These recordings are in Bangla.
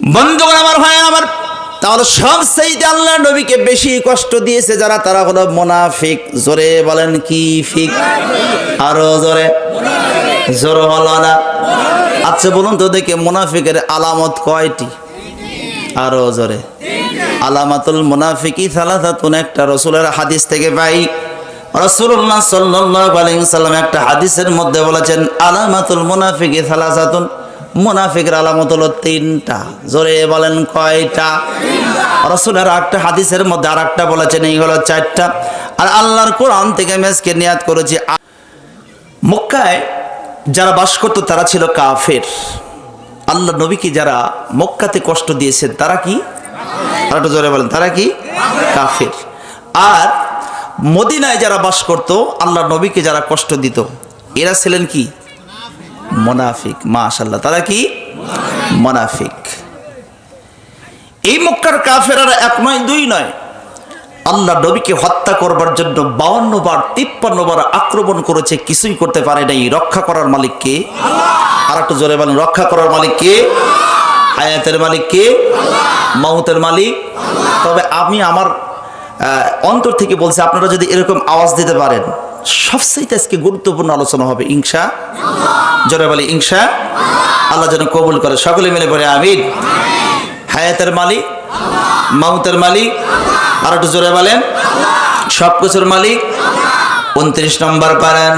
বন্ধুগণ আমার ভাই আমার, তাহলে সব সেইতে আল্লাহ নবীকে বেশি কষ্ট দিয়েছে যারা, তারা হলো মোনাফিক। জোরে বলেন কি ফিক? আরও জোরে। জোর হলো না। আচ্ছা বলুন তো দেখে মোনাফিকের আলামত কয়টি? আরও জোরে। আলামাতুল মুনাফিকি সালাসাতুন, একটা রসুলের হাদিস থেকে পাই। রসুল্লাহ সাল্লাল্লাহু আলাইহি সাল্লাম একটা হাদিসের মধ্যে বলেছেন, আলামাতুল মুনাফিকি সালাসাতুন। মুনাফিকের আলামত হলো তিনটা। জোরে বলেন কয়টা? রসুলের একটা হাদিসের মধ্যে আর একটা বলেছেন, এই হলো চারটা। আর আল্লাহর কোরআন থেকে মেসকে নিয়াত করেছি মক্কায় যারা বাস করতো, তারা ছিল কাফের। আল্লাহ নবীকে যারা মক্কাতে কষ্ট দিয়েছেন, তারা কি? আর একটু জোরে বলেন, তারা কি? কাফের। আর মদিনায় যারা বাস করত, আল্লাহ নবীকে যারা কষ্ট দিত, এরা ছিলেন কি? মোনাফিক মাশাল্লাহ তারা কি? মোনাফিক। এই মক্কার কাফেরারা এক নয়, দুই নয়। আল্লাহ নবীকে হত্যা করবার জন্য বাউন্ন বার, তিপ্পান্ন বার আক্রমণ করেছে, কিছুই করতে পারে নাই। রক্ষা করার মালিককে আর একটু জোরে বলেন, রক্ষা করার মালিককে হায়াতের মালিককে মাউতের মালিক? তবে আমি আমার অন্তর থেকে বলছি, আপনারা যদি এরকম আওয়াজ দিতে পারেন সবচেয়ে আজকে গুরুত্বপূর্ণ আলোচনা হবে ইংসা জোরে বলি ইংসা আল্লাহ যেন কবুল করে। সকলে মিলে পড়ে আমিন। হায়াতের মালিক, মাউতের মালিক। আর একটু জোরে বলেন সব কিছুর মালিক। উনত্রিশ নম্বর পারেন।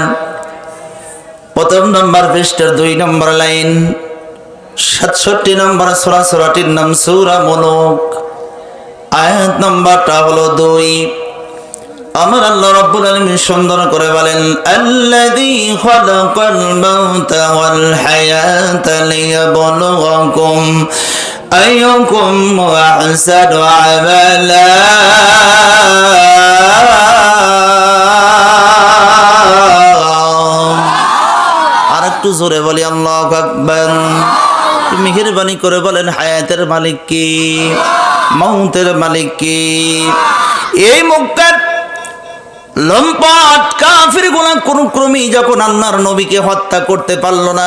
প্রথম নম্বর পৃষ্ঠের দুই নম্বর লাইন। সাতষট্টি নম্বর সোরা, সোরাটির নাম সুরা মনুক আয়াত নম্বরটা হলো দুই। আমার আল্লাহ রাব্বুল আলামিন সুন্দর করে বলেন আর একটু জোরে বলি, আল্লাহ আকবার। মেহেরবানি করে বলেন, হায়াতের মালিক কি? মৌতের মালিক কি? এই মুক্তার লম্পট কাফিরগুলা কোন ক্রমেই যখন আল্লাহর নবীকে হত্যা করতে পারল না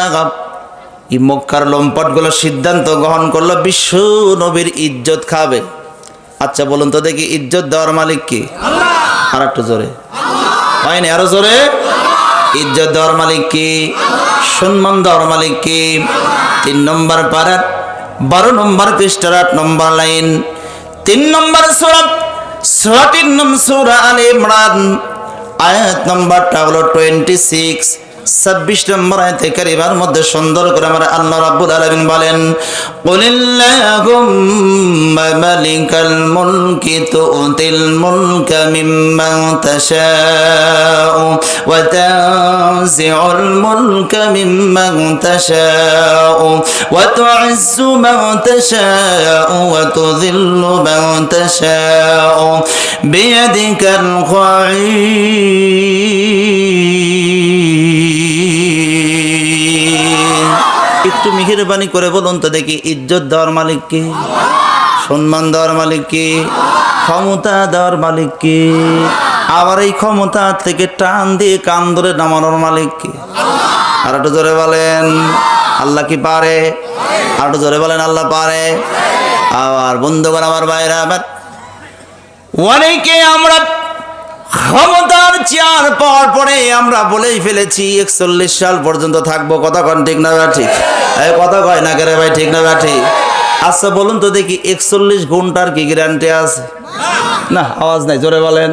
এই মক্কার লম্পটগুলো সিদ্ধান্ত গ্রহণ করল বিশ্ব নবীর ইজ্জত খাবে। আচ্ছা বলুন তো দেখি ইজ্জত দেওয়ার মালিক কি? আর একটু জোরে। হয়নি আরও জোরে? ইজ্জত দেওয়ার মালিক কি? সম্মান দেওয়ার মালিক কি? তিন নম্বর পারাত বারো নম্বর পৃষ্ঠার আট নম্বর লাইন তিন নম্বর সুরত সুরাটির নাম সুরা আল ইমরান। আয়াত নাম্বারটা হলো টোয়েন্টি সিক্স ছাব্বিশ নম্বর আয়তে কারিমার মধ্যে সুন্দর করে আমার আল্লাহ রাব্বুল আলামিন বলেন, কুলিল্লাহুম্মা মালিকাল মুলকি তুতিল মুলকা মিম্মান তাশাউ ওয়া তানজিউল মুলকা মিম্মান তাশাউ ওয়া তু'ইজ্জু মান তাশাউ ওয়া তুযিল্লু মান তাশাউ বিয়াদিকাল খায়র একটু মেহেরবানি করে বলুন তো দেখি, ইজ্জত দেওয়ার মালিক কে? সম্মান দেওয়ার মালিক কে? ক্ষমতা দেওয়ার মালিক কে? আবার এই ক্ষমতা থেকে টান দিয়ে কান ধরে নামানোর মালিক কে? আর একটু জোরে বলেন, আল্লাহ কি পারে? আর একটু জোরে বলেন, আল্লাহ পারে। আবার বন্ধুগণ, আমার বাইরে আবার অনেকে আমরা ক্ষমতার চেয়ার পাওয়ার পরে আমরা বলেই ফেলেছি, একচল্লিশ সাল পর্যন্ত থাকব। কথা কন ঠিক না ঠিক কথা কয় না কেরে ভাই, ঠিক না ঠিক আচ্ছা বলুন তো দেখি, একচল্লিশ ঘণ্টার কি গ্যারান্টি আছে? না, আওয়াজ নাই, জোরে বলেন।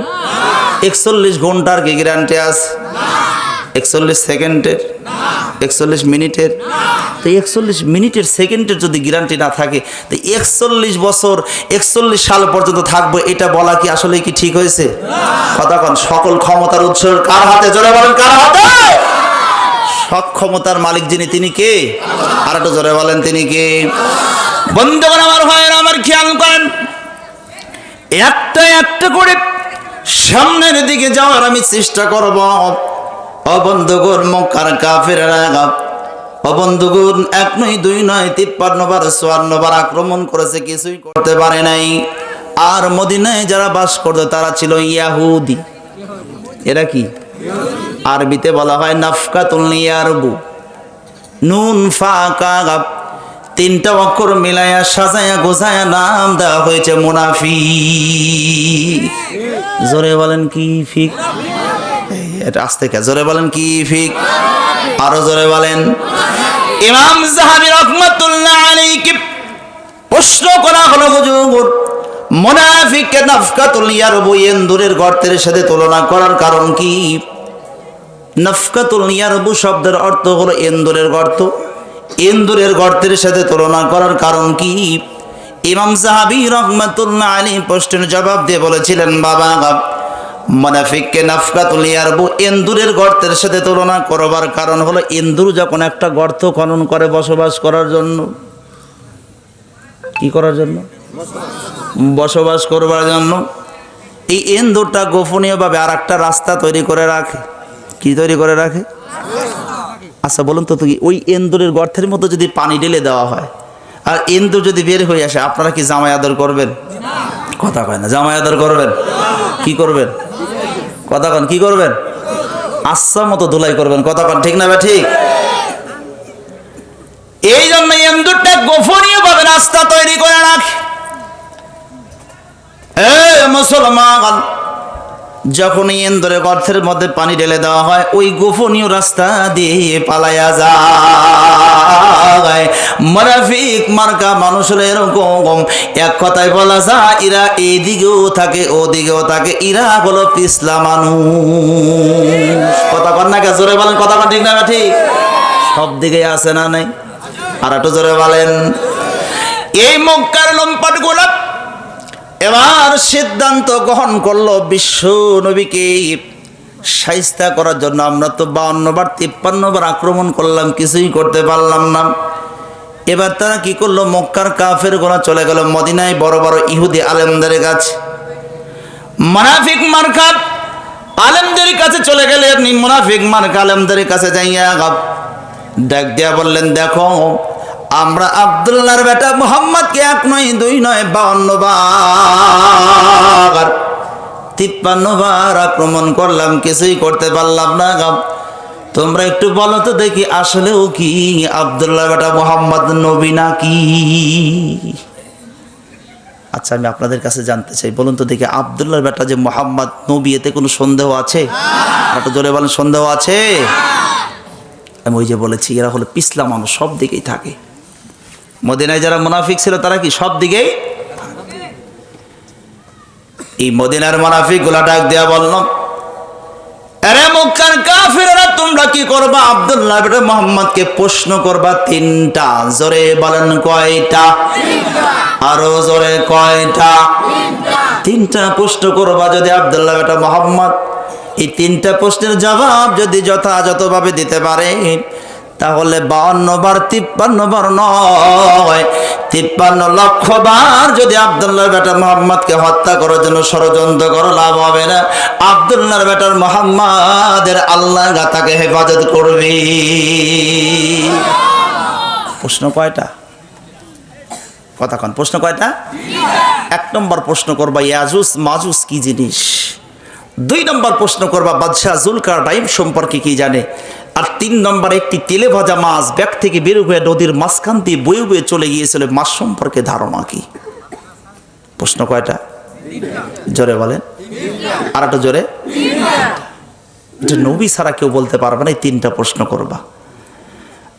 একচল্লিশ ঘণ্টার কি গ্যারান্টি আছে? একচল্লিশ সেকেন্ডের, একচল্লিশ মিনিটের। তো একচল্লিশ মিনিটের সেকেন্ডের যদি গ্যারান্টি না থাকে, তো একচল্লিশ বছর, একচল্লিশ সাল পর্যন্ত থাকব, এটা বলা কি আসলে কি ঠিক হয়েছে? কন, সকল ক্ষমতার উৎস কার হাতে? জোরে বলেন, কার হাতে? সব ক্ষমতার মালিক যিনি, তিনি কে? আর একটু জোরে বলেন, তিনি কে? বন্ধুগণ, আমার ভাইয়ের, আমার খেয়াল করেন, একটা একটা করে সামনের দিকে যাওয়ার আমি চেষ্টা করব। অবন্ধুগুন মক্কার কাফেরা অবন্ধুগুন এক নয়, দুই নয়, তিপ্পান্ন বার, চুয়ান্ন বার আক্রমণ করেছে, কিছুই করতে পারে নাই। আর মদিনায় যারা বাস করতো, তারা ছিল ইয়াহুদি। এরা কি? আরবিতে বলা হয় নাফকাতুল ইয়ারবু নুন ফা কা তিনটা অক্ষর মিলাইয়া সাজায়া গোছায়া নাম দেওয়া হয়েছে মুনাফি জোরে বলেন কি ফিক? এটা আসতে কে জোরে বলেন কি ফিক? আরও জোরে বলেন। ইমাম জাহাবি রহমাতুল্লাহ প্রশ্ন করা হলো, হুজুর, মুনাফিককে ইন্দুরের গর্তের সাথে তুলনা করার কারণ কি? নাফকাতুল ইয়ারবু শব্দের অর্থ হলো ইন্দুরের গর্ত। ইন্দুরের গর্তের সাথে তুলনা করার কারণ কি? ইমাম সাহাবি রহমাতুল্লাহ আলী প্রশ্নের জবাব দিয়ে বলেছিলেন, বাবা মুনাফিককে নাফকাতুল ইয়ারবু ইন্দুরের গর্তের সাথে তুলনা করবার কারণ হলো ইন্দুর যখন একটা গর্ত খনন করে বসবাস করার জন্য। কি করার জন্য? বসবাস করবার জন্য। এই ইন্দুরটা গোপনীয়ভাবে আর একটা রাস্তা তৈরি করে রাখে। কি তৈরি করে রাখে? আচ্ছা বলুন তো তুই ওই এন্দুরের গর্তের মধ্যে যদি পানি ঢেলে দেওয়া হয় আর এন্দুর যদি বের হয়ে আসে আপনারা কি জামাই আদর করবেন? কথা কয় না জামাই আদর করবেন? কি করবেন? কথা কন, কি করবেন? আচ্ছা মতো ধুলাই করবেন, কথা কন, ঠিক না ঠিক? এই জন্য এন্দুরটা গোপনীয় ভাবে রাস্তা তৈরি করে রাখ। মুসলমান! যখন ইন্দুরের গর্থের মধ্যে পানি ঢেলে দেওয়া হয়, ওই গোপনীয় রাস্তা দিয়ে পালাইয়া যায়। মারাফিক মার্কা মানুষের এরকম এক কথায় বলা যায়, এরা এদিকেও থাকে, ওদিকেও থাকে। এরা হলো পিছলা মানুষ। কথা কন না জোরে বলেন, কথা কন ঠিক না না ঠিক? সব দিকে আছে না নাই? আর একটু জোরে বলেন। এই মক্কার লম্পট গোলাপ এবার সিদ্ধান্ত গ্রহণ করল বিশ্ব নবীকে। সাইস্তা করার জন্য আমরা তো বাউন্ন বার, তিপ্পান্ন বার আক্রমণ করলাম, কিছুই করতে পারলাম না। এবার তারা কি করল? মক্কার কাফের গোনা চলে গেল, মদিনায় বড় বড় ইহুদি আলেমদের কাছে। মানাফিক মার্কাত আলেমদের কাছে চলে গেলে আপনি মুনাফিক মার্কা আলেমদের কাছে যাইয়া ডাক দিয়া বললেন, দেখো আমরা আবদুল্লাহর বেটা মোহাম্মদকে এক নয়, দুই নয়, বাউন্ন বার। তিপ্পান্ন বার আক্রমণ করলাম, কিছুই করতে পারলাম না তোমরা একটু বলো তো দেখি আসলেও কি আবদুল্লাহ বেটা মোহাম্মদ নবী নাকি? আচ্ছা আমি আপনাদের কাছে জানতে চাই, বলুন তো দেখি আবদুল্লাহর বেটা যে মোহাম্মদ নবী, এতে কোনো সন্দেহ আছে? একটু জোরে বলেন, সন্দেহ আছে? আমি ওই যে বলেছি, এরা হলো পিছলা মানুষ, সব দিকেই থাকে। মদিনায় যারা মুনাফিক ছিল তারা কি সব দিকেই এই মদিনার মুনাফিকগুলা ডাক দেয়া বললাম তোমরা কি করবা? আব্দুল্লাহ বেটা প্রশ্ন করবা তিনটা। জোরে বলেন কয়টা? আরও জোরে কয়টা? তিনটা। প্রশ্ন করবা যদি আব্দুল্লাহ বেটা মোহাম্মদ। এই তিনটা প্রশ্নের জবাব যদি যথাযথভাবে দিতে পারে তাহলে বাউন্ন বার, তিপ্পান্ন বার নয়। তিপ্পান্ন লক্ষ বার যদি আবদুল্লাহ বেটা মোহাম্মদকে হত্যা করার জন্য ষড়যন্ত্র করো লাভ হবে না, আবদুল্লাহর বেটার মোহাম্মদের আল্লাহ তাকে হেফাজত করবে। প্রশ্ন কয়টা? কন, প্রশ্ন কয়টা? এক নম্বর প্রশ্ন করবা, ইয়াজুস মাজুস কি জিনিস? দুই নম্বর প্রশ্ন করবা, বাদশাহ জুলকার নাইম সম্পর্কে কি জানে? আর তিন নম্বর একটি তেলে ভাজা মাছ ব্যাগ থেকে বের হয়ে নদীর মাঝখান দিয়ে বয়ে বয়ে চলে গিয়েছিল। মাছ সম্পর্কে ধারণা কি? প্রশ্ন কয়টা? জোরে বলেন। আর একটা জোরে। এটা নবী ছাড়া কেউ বলতে পারবে না, এই তিনটা প্রশ্ন করবা।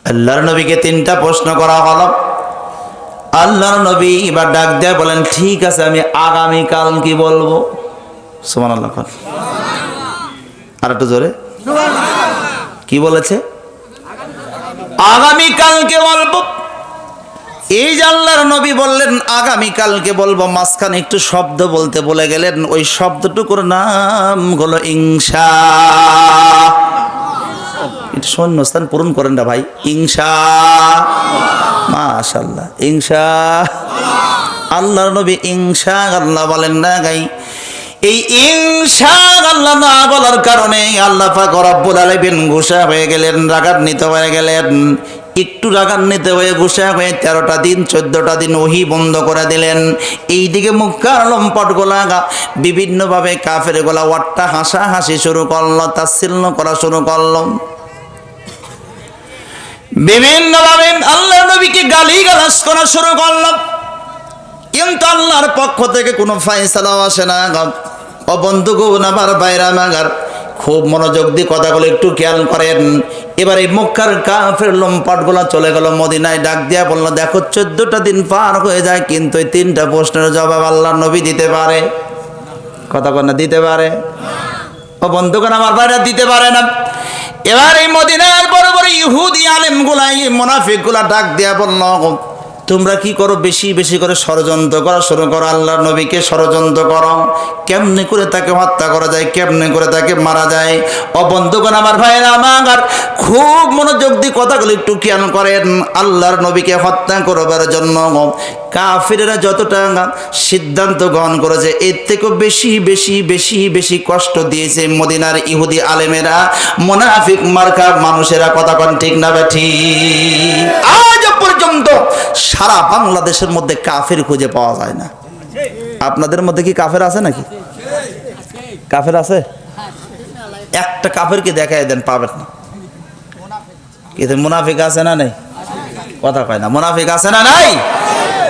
আল্লাহর নবীকে তিনটা প্রশ্ন করা হলো। আল্লাহর নবী এবার ডাক দেয় বলেন, ঠিক আছে, আমি আগামীকাল কি বলব? সুমান আল্লাহ আর একটু জোরে। কি বলেছে? আগামীকালকে বলব। এই আল্লাহর নবী বললেন আগামীকালকে বলব, মাঝখানে একটু শব্দ বলতে বলে গেলেন, ওই শব্দটুকুর নাম হলো ইংসা একটু শূন্যস্থান পূরণ করেন না ভাই ইংসা মাশাল্লাহ ইংসা আল্লাহর নবী ইংসা আল্লাহ বলেন না গাই এই ইনশা আল্লাহ না বলার কারণে আল্লাহ পাক রব্বুল আলামিন ঘোষা হয়ে গেলেন, রাগান্বিত হয়ে গেলেন। একটু রাগান্বিত হয়ে ঘোষা হয়ে তেরোটা দিন, চোদ্দটা দিন ওহি বন্ধ করে দিলেন। এইদিকে মুখার লম্পট গোলা বিভিন্নভাবে কাফের গোলা ওয়াট্টা হাসা হাসি শুরু করল তাচ্ছিল্য করা শুরু করল। বিভিন্ন ভাবে আল্লাহ নবীকে গালি গালাস করা শুরু করলাম কিন্তু আল্লাহর পক্ষ থেকে কোনো ফাইসালাও আসে না। ও বন্ধুগণ, আমার বাইরা মাগার, খুব মনোযোগ দিয়ে কথাগুলো একটু খেয়াল করেন। এবার এই মক্কার কাফের লম্পাটগুলা চলে গেল মদিনায়, ডাক দিয়া বলল, দেখো, চোদ্দটা দিন পার হয়ে যায়, কিন্তু এই তিনটা প্রশ্নের জবাব আল্লাহ নবী দিতে পারে। কথা কন্যা দিতে পারে? ও বন্ধুগণ, আমার বাইরে দিতে পারে না। এবার এই মদিনার বড় বড় ইহুদি আলেমগুলা এই মোনাফিকগুলা ডাক দিয়া বলল তোমরা কি করো? বেশি বেশি করে ষড়যন্ত্র করা, শুরু করো আল্লাহ নবীকে ষড়যন্ত্র করো। কেমনে করে তাকে হত্যা করা যায়, কেমনে করে তাকে মারা যায়? ও বন্ধুগণ, আমার ভাইয়েরা, আমার খুব মনোযোগ দিয়ে কথাগুলো একটু খেয়াল করেন। আল্লাহর নবীকে হত্যা করবার জন্য কাফিরেরা যতটা সিদ্ধান্ত গ্রহণ করেছে, এর থেকেও বেশি বেশি বেশি বেশি কষ্ট দিয়েছে মদিনার ইহুদি আলেমেরা। মোনাফিক মার্কা মানুষেরা, কথা কন ঠিক না আজ পর্যন্ত সারা বাংলাদেশের মধ্যে কাফের খুঁজে পাওয়া যায় না। আপনাদের মধ্যে কি কাফের আছে নাকি? কাফের আছে? একটা কাফেরকে দেখাই দেন, পাবেন না। কিন্তু মুনাফিক আছে না নেই? কথা কয় না, মুনাফিক আছে না নাই?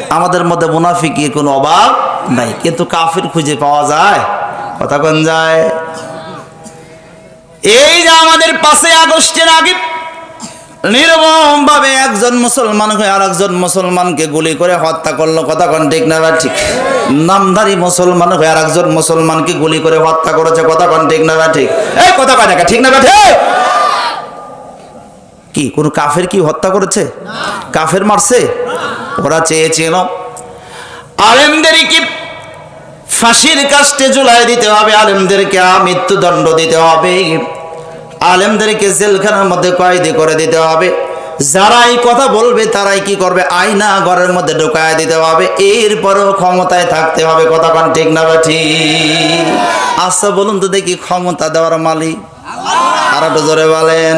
আমাদের মধ্যে মুনাফিকের কোনো অভাব নাই, কিন্তু কাফির খুঁজে পাওয়া যায়। কথা কন যায়। এই যে আমাদের পাশে আগস্টের আগে নির্মম ভাবে একজন মুসলমান হয়ে আর একজন মুসলমানকে গুলি করে হত্যা করল। কথা কোন ঠিক না ঠিক। নামধারী মুসলমান হয়ে আর একজন মুসলমানকে গুলি করে হত্যা করেছে। কথা কোন ঠিক না ঠিক। এই কথা কয় না ঠিক না ঠিক। কি, কোন কাফের কি হত্যা করেছে? কাফের মারছে? ওরা চেয়েছিল আলেমদেরকে ফাঁসির কাস্টে ঝুলাই দিতে হবে? আলেমদেরকে মৃত্যুদণ্ড দিতে হবে। আলেমদেরকে জেলখানার মধ্যে কয়েদি করে দিতে হবে। যারাই কথা বলবে, তারাই কি করবে? আয়না ঘরের মধ্যে ঢোকায় দিতে হবে, এরপরেও ক্ষমতায় থাকতে হবে। কথা পান ঠিক না বা ঠিক? আচ্ছা বলুন তো দেখি ক্ষমতা দেওয়ার মালিক আর একটু জোরে বলেন।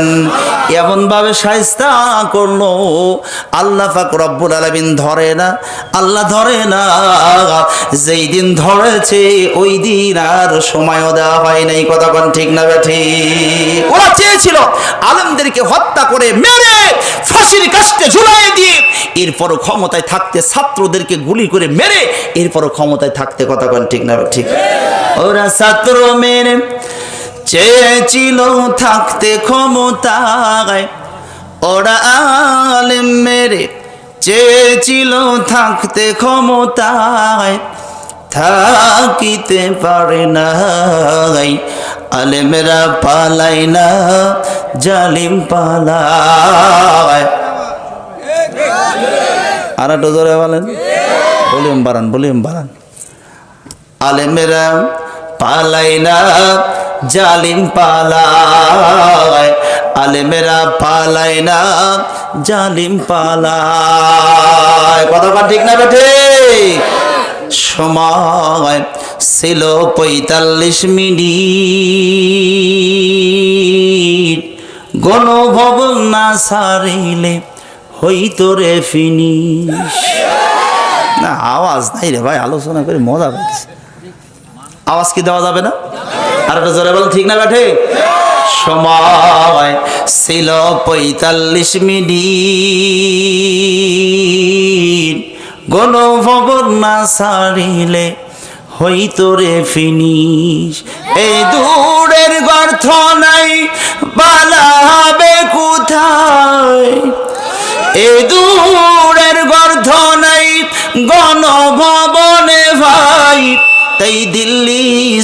এমন ভাবে সাইস্তা করল, আল্লাহ পাক রব্বুল আলামিন ধরে না, আল্লাহ ধরে না। যেই দিন ধরেছে, ওই দিন আর সময়ও দেওয়া হয় নাই। কথা কোন ঠিক না বেঠি ওরা চেয়েছিল আলমদেরকে হত্যা করে মেরে, ফাঁসির কাস্টে ঝুলাই দিয়ে, এরপরও ক্ষমতায় থাকতে ছাত্রদেরকে গুলি করে মেরে, এরপরও ক্ষমতায় থাকতে কথা কোন ঠিক না ঠিক? ওরা ছাত্র মেরে চেয়েছিল থাকতে ক্ষমতায়, ওরা আলেম মেরে চেয়েছিল থাকতে ক্ষমতায়, থাকিতে পারে নাই আলেমেরা পালাই না, জালিম পালায়। আর একটু জোরে বলেন। ভলিউম বাড়ান ভলিউম বাড়ান। আলেমেরা পালাই না জালিম পালায়, আলেমেরা পালায় না, জালিম পালায়। কথা ঠিক না বেঠে? সময় ছিল পঁয়তাল্লিশ মিনিট। গণভবন না সারিলে হইতো রে ফিনিশ। না, আওয়াজ নাই রে ভাই, আলোচনা করে মজা পাইতেছে। আওয়াজ কি দেওয়া যাবে না? আর একটা জোরে বল ঠিক না ব্যাঠে? সময় ছিল পঁয়তাল্লিশ মিনিট। গণভবন না সারিলে হইতো রে ফিনিশ। এই দূরের গর্থ নাই পালাবে কোথায়? এই দূরের গর্ধ নাই, গণভবনে ভাই। তাই দিল্লি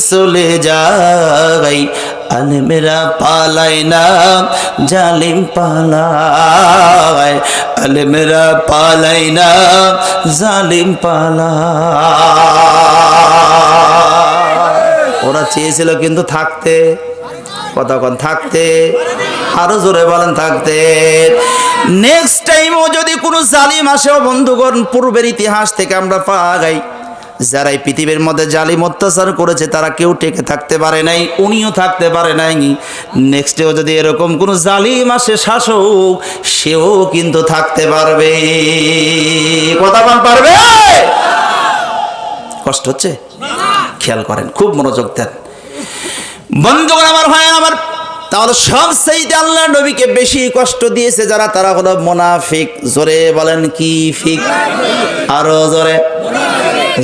চলে যাই। আলমেরা পালাই না, জালিম পালায় আলমেরা পালাই না, জালিম পালায় ওরা চেয়েছিল কিন্তু থাকতে। কতক্ষণ থাকতে। আরও জোরে বলেন, থাকতে। নেক্সট টাইমও যদি কোনো জালিম আসেও বন্ধুগণ, পূর্বের ইতিহাস থেকে আমরা পাওয়া যারা এই পৃথিবীর মধ্যে জালিম অত্যাচার করেছে, তারা কেউ টেকে থাকতে পারে নাই, উনিও থাকতে পারে নাই। নেক্সটেও যদি এরকম কোনো জালিম আসে, শাসক, সেও কিন্তু থাকতে পারবে। কথা বল, পারবে? কষ্ট হচ্ছে? খেয়াল করেন, খুব মনোযোগ দেন। বন্ধুগণ, আমার ভাই, আমার, তাহলে সব সেইতে আল্লাহ নবীকে বেশি কষ্ট দিয়েছে যারা, তারা হলো মোনাফিক। জোরে বলেন কি ফিক? আরও জোরে।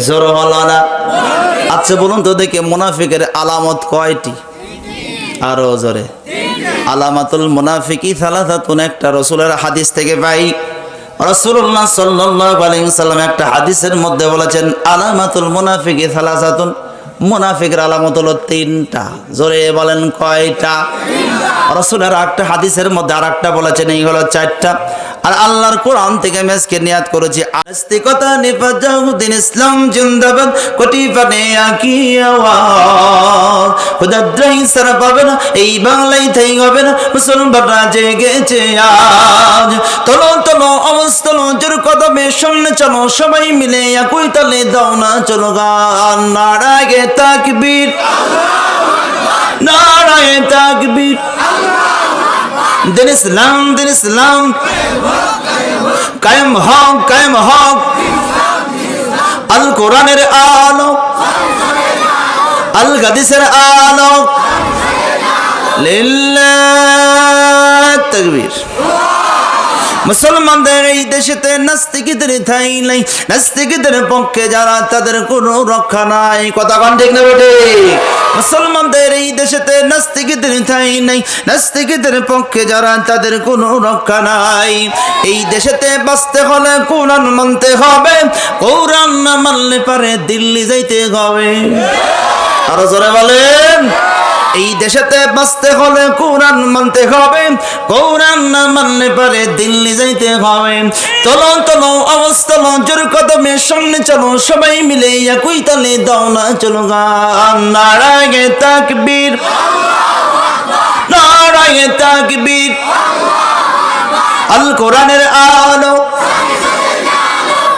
জোর হলো না। আচ্ছা বলুন তো দেখে মুনাফিকের আলামত কয়টি? আরও জোরে। আলামাতুল মুনাফিকি সালাসাতুন, একটা রসুলের হাদিস থেকে পাই। রসুল্লাহ সাল্লাল্লাহু আলাইহি সাল্লাম একটা হাদিসের মধ্যে বলেছেন, আলামাতুল মুনাফিকি সালাসাতুন, মুনাফিকের আলামত হলো তিনটা। জোরে বলেন কয়টা? রসুলের একটা হাদিসের মধ্যে আর একটা বলেছেন, এই হলো চারটা। আর আল্লাহর কোরআন থেকে মেসকে নিয়াত করেছি। আস্তিকতা নিফাজাউদ্দিন ইসলাম, জিন্দাবাদ, কোটি পানে আকি আওয়াজ। খুদাদ্রাই সারা পাবে না, এই বাংলায় থাই হবে না, মুসলমানরা জেগেছে আজ। তলো তলো অবস্থলো জোর কদমে সামনে চলো, সবাই মিলে একই তালে দাও না, চলো গান নারায় তাকবীর। নারায় তাকবীর। দিন ইসলাম দিন ইসলাম। কায়েম হক কায়েম হক। আল কোরআনের আলো আল গাদিসের আলো লিল্লাহ, তাকবীর। মুসলমানদের এই দেশেতে নাস্তিকদের ঠাই নাই। নাস্তিকদের পক্ষে যারা তাদের কোনো রক্ষা নাই। কথা কন ঠিক না বেটে? মুসলমানদের এই দেশেতে নাস্তিকদের ঠাই নাই। নাস্তিকদের পক্ষে যারা তাদের কোনো রক্ষা নাই। এই দেশেতে বাঁচতে হলে কোরআন মানতে হবে। কোরআন না মানলে পারে দিল্লি যাইতে হবে। আরও জোরে বলেন। এই দেশেতে বাঁচতে হলে কোরআন মানতে হবে। কোরআন না মানলে পারে দিল্লি যাইতে হবে। চলো চলো অবস্থা জোর কদমে সামনে চলো, সবাই মিলে একই তালে দাও না চলো গান নারায় তাকবীর নারায় তাকবীর। আল কোরআনের আলো,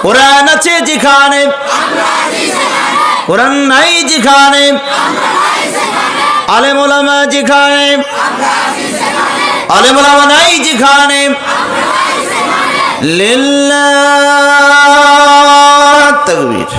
কোরআন আছে যেখানে, কোরআন নাই যেখানে। আলেম ওলামা যেখানে আলেম ওলামা নাই যেখানে লিল্লাহ তাকবীর।